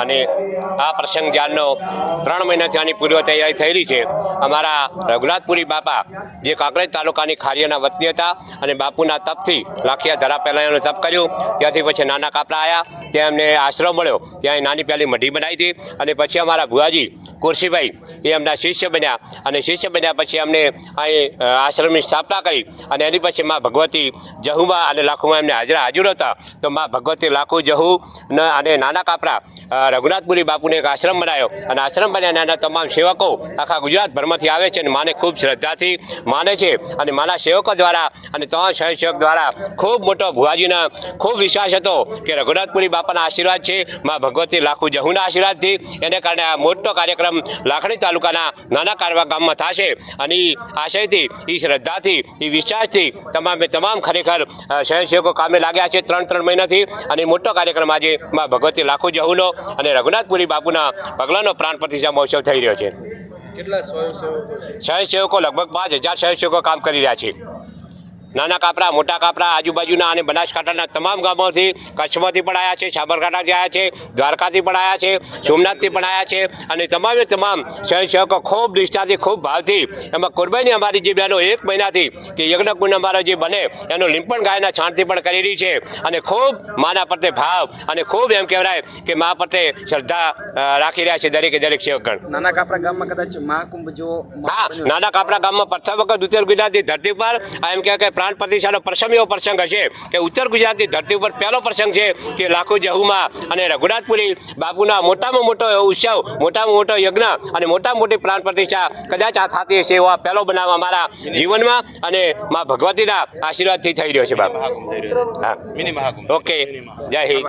અને આ પ્રસંગ જ્યારનો ત્રણ મહિનાથી આની પૂર્વ તૈયારી થયેલી છે. અમારા રઘુનાથપુરી બાપા, જે કાંકરેજ તાલુકાની ખારીઓના વતની હતા અને બાપુના તપથી લાખિયા ધરા પહેલાં એમનું તપ કર્યું, ત્યાંથી પછી નાના કાપડા આવ્યા ત્યાં એમને આશ્રમ મળ્યો, ત્યાં નાની પહેલી મઢી બનાવી હતી અને પછી અમારા ભુવાજી કુરશીભાઈ એ એમના શિષ્ય બન્યા અને શિષ્ય બન્યા પછી અમને અહીં આશ્રમની સ્થાપના કરી અને એની પછી મા ભગવતી જહુમાં અને લાખુમાં એમને હાજરા હાજર હતા. તો મા ભગવતી લાખુ જહુ અને નાના કાપરા રઘુનાથપુરી બાપુને એક આશ્રમ બનાવ્યો અને આશ્રમ બન્યા એના તમામ સેવકો આખા ગુજરાતભરમાંથી આવે છે અને માને ખૂબ શ્રદ્ધાથી માને છે અને મારા સેવકો દ્વારા અને તમામ સ્વયંસેવક દ્વારા ખૂબ મોટો ભુવાજીના ખૂબ વિશ્વાસ હતો કે રઘુનાથપુરી બાપાના આશીર્વાદ છે, મા ભગવતી લાખુ જહુના આશીર્વાદથી. એને કારણે આ મોટો કાર્યક્રમ લાખણી તાલુકાના નાના કારવા ગામમાં થશે. અને એ આશયથી એ શ્રદ્ધાથી એ વિશ્વાસથી તમામે તમામ ખરેખર સ્વયંસેવકો કામે લાગ્યા છે ત્રણ ત્રણ મહિનાથી. અને મોટો કાર્યક્રમ આજે માં ભગવતી લાખો જહુનો અને રઘુનાથપુરી બાપુના પગલાનો પ્રાણ પ્રતિષ્ઠા મહોત્સવ થઈ રહ્યો છે. કેટલા સ્વયંસેવકો છે? સ્વયંસેવકો લગભગ પાંચ હજાર સ્વયંસેવકો કામ કરી રહ્યા છે. નાના કાપરા મોટા કાપરા આજુબાજુના અને બનાસકાંઠાના તમામ ગામોથી કચ્છમાંથી પણ આવ્યા છે સાબરકાંઠાથી આવ્યા છે દ્વારકાથી પણ આવ્યા છે સોમનાથથી પણ આવ્યા છે અને તમામે તમામ સ્વયંસેવકો ખૂબ નિષ્ઠાથી ખૂબ ભાવથી એમાં કુરબાની અમારી જે બહેનો એક મહિનાથી કે યજ્ઞકુંડ અમારો જે બને એનું લીંપણ ગાયના છાણથી પણ કરી રહી છે અને ખૂબ માના પ્રત્યે ભાવ અને ખૂબ એમ કહેવાય કે મા પ્રત્યે શ્રદ્ધા રાખી રહ્યા છે દરેકે દરેક સેવકગણ. નાના કાપરા ગામમાં કદાચ મહાકુંભ જો હા નાના કાપરા ગામમાં પ્રથમ વખત ઉત્તર ગુજરાતની ધરતી પર એમ કહેવાય કે પ્રાણ પ્રતિષ્ઠાનો પ્રસંગ એવો પ્રસંગ હશે કે ઉત્તર ગુજરાતની ધરતી ઉપર પહેલો પ્રસંગ છે કે લાખો જહુમાં અને રઘુનાથપુરી બાપુના મોટામાં મોટો ઉત્સવ મોટામાં મોટો યજ્ઞ અને મોટામાં મોટી પ્રાણ પ્રતિષ્ઠા કદાચ આ થતી હશે એવો આ પહેલો બનાવ અમારા જીવનમાં અને મા ભગવતીના આશીર્વાદથી થઈ રહ્યો છે બાપા. હા. ઓકે. જય હિન્દ.